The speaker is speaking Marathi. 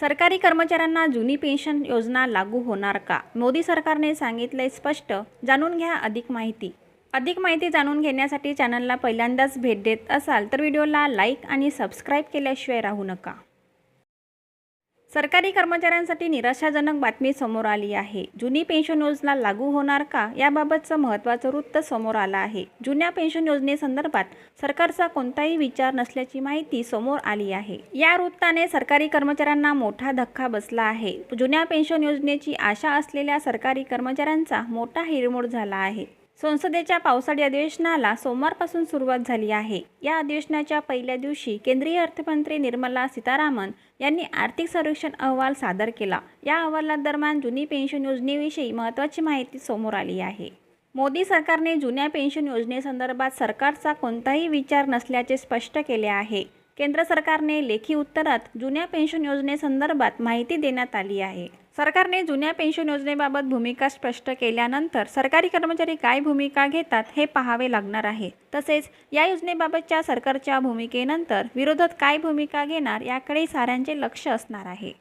सरकारी कर्मचाऱ्यांना जुनी पेन्शन योजना लागू होणार का? मोदी सरकारने सांगितले स्पष्ट. जाणून घ्या अधिक माहिती. अधिक माहिती जाणून घेण्यासाठी चॅनलला पहिल्यांदाच भेट देत असाल तर व्हिडिओला लाईक आणि सबस्क्राईब केल्याशिवाय राहू नका. सरकारी कर्मचाऱ्यांसाठी निराशाजनक बातमी समोर आली आहे. जुनी पेन्शन योजना लागू होणार का? याबाबतचं महत्त्वाचं वृत्त समोर आलं आहे. जुन्या पेन्शन योजनेसंदर्भात सरकारचा कोणताही विचार नसल्याची माहिती समोर आली आहे. या वृत्ताने सरकारी कर्मचाऱ्यांना मोठा धक्का बसला आहे. जुन्या पेन्शन योजनेची आशा असलेल्या सरकारी कर्मचाऱ्यांचा मोठा हिरमोड झाला आहे. संसदेच्या पावसाळी अधिवेशनाला सोमवारपासून सुरुवात झाली आहे. या अधिवेशनाच्या पहिल्या दिवशी केंद्रीय अर्थमंत्री निर्मला सीतारामन यांनी आर्थिक सर्वेक्षण अहवाल सादर केला. या अहवालादरम्यान जुनी पेन्शन योजनेविषयी महत्त्वाची माहिती समोर आली आहे. मोदी सरकारने जुन्या पेन्शन योजनेसंदर्भात सरकारचा कोणताही विचार नसल्याचे स्पष्ट केले आहे. केंद्र सरकारने लेखी उत्तरात जुन्या पेन्शन योजनेसंदर्भात माहिती देण्यात आली आहे. सरकारने जुन्या पेन्शन योजनेबाबत भूमिका स्पष्ट केल्यानंतर सरकारी कर्मचारी काय भूमिका घेतात हे पाहावे लागणार आहे. तसेच या योजनेबाबतच्या सरकारच्या भूमिकेनंतर विरोधात काय भूमिका घेणार याकडे साऱ्यांचे लक्ष असणार आहे.